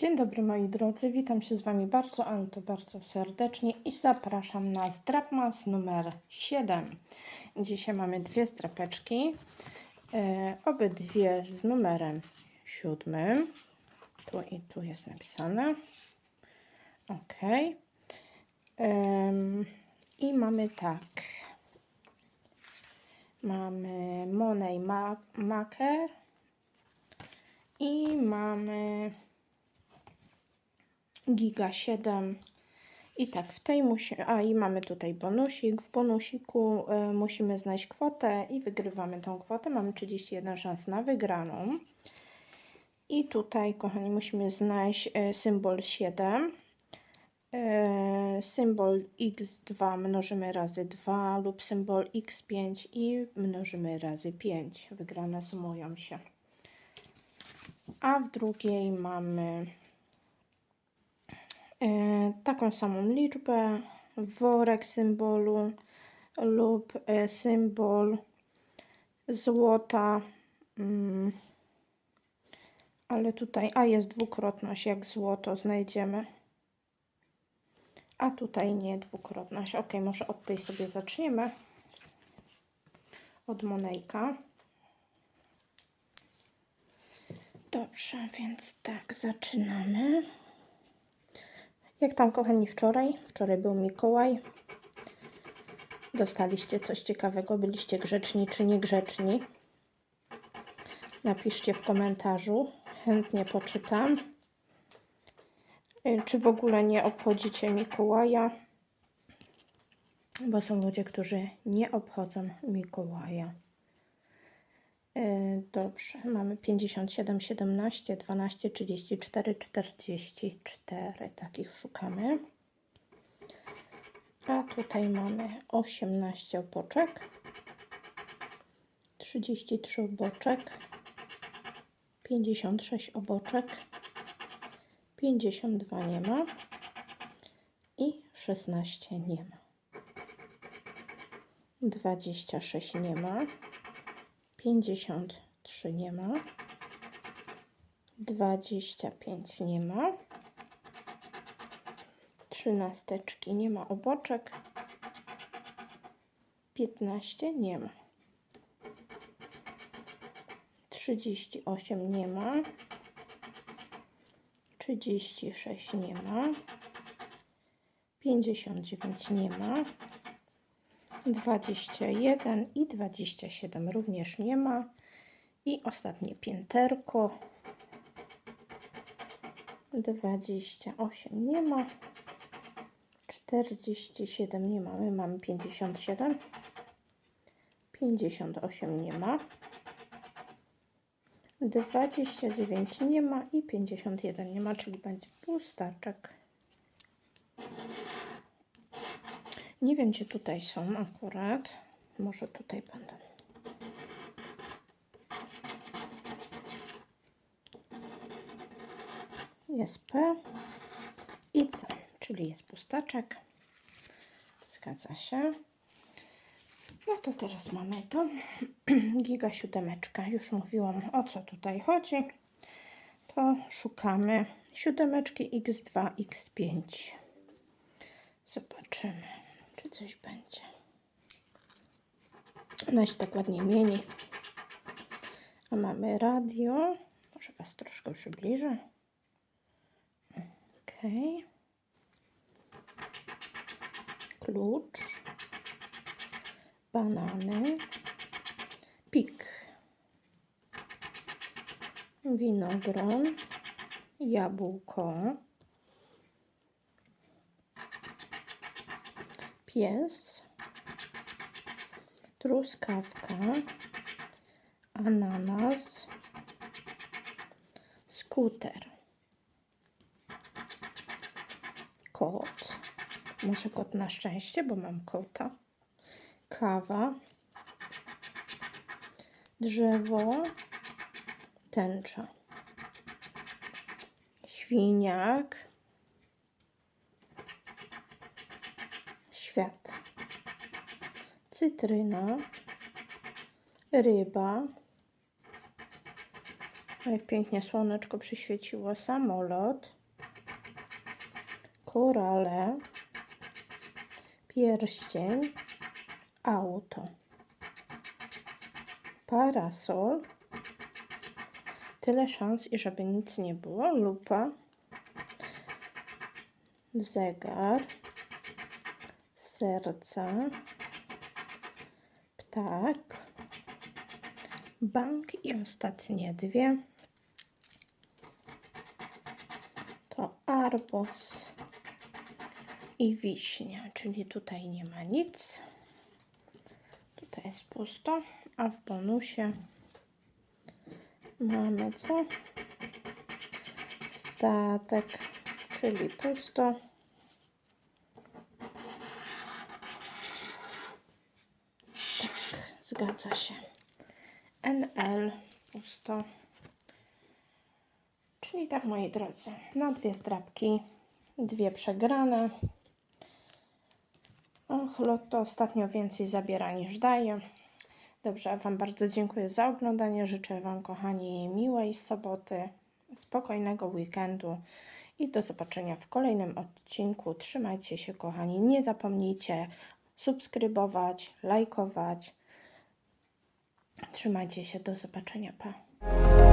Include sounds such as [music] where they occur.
Dzień dobry moi drodzy, witam się z Wami bardzo, ale to bardzo serdecznie i zapraszam na Strapmas numer 7. Dzisiaj mamy dwie strapeczki, e, obydwie z numerem 7. Tu i tu jest napisane. Ok. I mamy tak. Mamy Monet Ma Maker i mamy Giga 7. I tak, w tej musi... A, i mamy tutaj bonusik. W bonusiku y, musimy znaleźć kwotę i wygrywamy tą kwotę. Mamy 31 szans na wygraną. I tutaj, kochani, musimy znaleźć y, symbol 7. Y, symbol x2 mnożymy razy 2 lub symbol x5 i mnożymy razy 5. Wygrane sumują się. A w drugiej mamy e, taką samą liczbę, worek symbolu lub e, symbol złota. Mm, ale tutaj, a jest dwukrotność, jak złoto znajdziemy. A tutaj nie dwukrotność. Ok, może od tej sobie zaczniemy. Od Monejka. Dobrze, więc tak, zaczynamy. Jak tam, kochani, wczoraj? Wczoraj był Mikołaj. Dostaliście coś ciekawego? Byliście grzeczni czy niegrzeczni? Napiszcie w komentarzu. Chętnie poczytam. Y, Czy w ogóle nie obchodzicie Mikołaja? Bo są ludzie, którzy nie obchodzą Mikołaja. Yy, Dobrze, mamy 57, 17, 12, 34, 44. Takich szukamy. A tutaj mamy 18 oboczek, 33 oboczek, 56 oboczek, 52 nie ma i 16 nie ma. 26 nie ma. 53 nie ma. 25 nie ma. Trzynasteczki nie ma oboczek. 15 nie ma. 38 nie ma. 36 nie ma. 59 nie ma. 21 i 27 również nie ma. I ostatnie pięterko. 28 nie ma. 47 nie mamy, mamy 57. 58 nie ma. 29 nie ma i 51 nie ma, czyli będzie pustaczek. Nie wiem, gdzie tutaj są akurat. Może tutaj będą. Jest P i C, czyli jest pustaczek. Zgadza się. No to teraz mamy to. [clears throat] Giga siódemeczka. Już mówiłam o co tutaj chodzi. To szukamy siódemeczki X2, X5. Zobaczymy, czy coś będzie. Ona się tak ładnie mieni. A mamy radio. Może Was troszkę przybliżę. Ok. Klucz. Banany. Pik. Winogron. Jabłko. Pies, truskawka, ananas, skuter, kot, może kot na szczęście, bo mam kota, kawa, drzewo, tęcza, świniak, świat. Cytryna, ryba, Jak pięknie słoneczko przyświeciło. Samolot. Korale. Pierścień. Auto. Parasol. Tyle szans i żeby nic nie było. Lupa. Zegar. Serce. Ptak. Bank i ostatnie dwie. To arbos i wiśnia, czyli tutaj nie ma nic. Tutaj jest pusto, a w bonusie mamy co? Statek, czyli pusto. Tak, zgadza się. NL pusto. Czyli tak, moi drodzy, na dwie zdrabki, dwie przegrane. Och, lotto ostatnio więcej zabiera niż daje. Dobrze, Wam bardzo dziękuję za oglądanie. Życzę Wam, kochani, miłej soboty, spokojnego weekendu i do zobaczenia w kolejnym odcinku. Trzymajcie się, kochani. Nie zapomnijcie subskrybować, lajkować. Trzymajcie się, do zobaczenia, pa!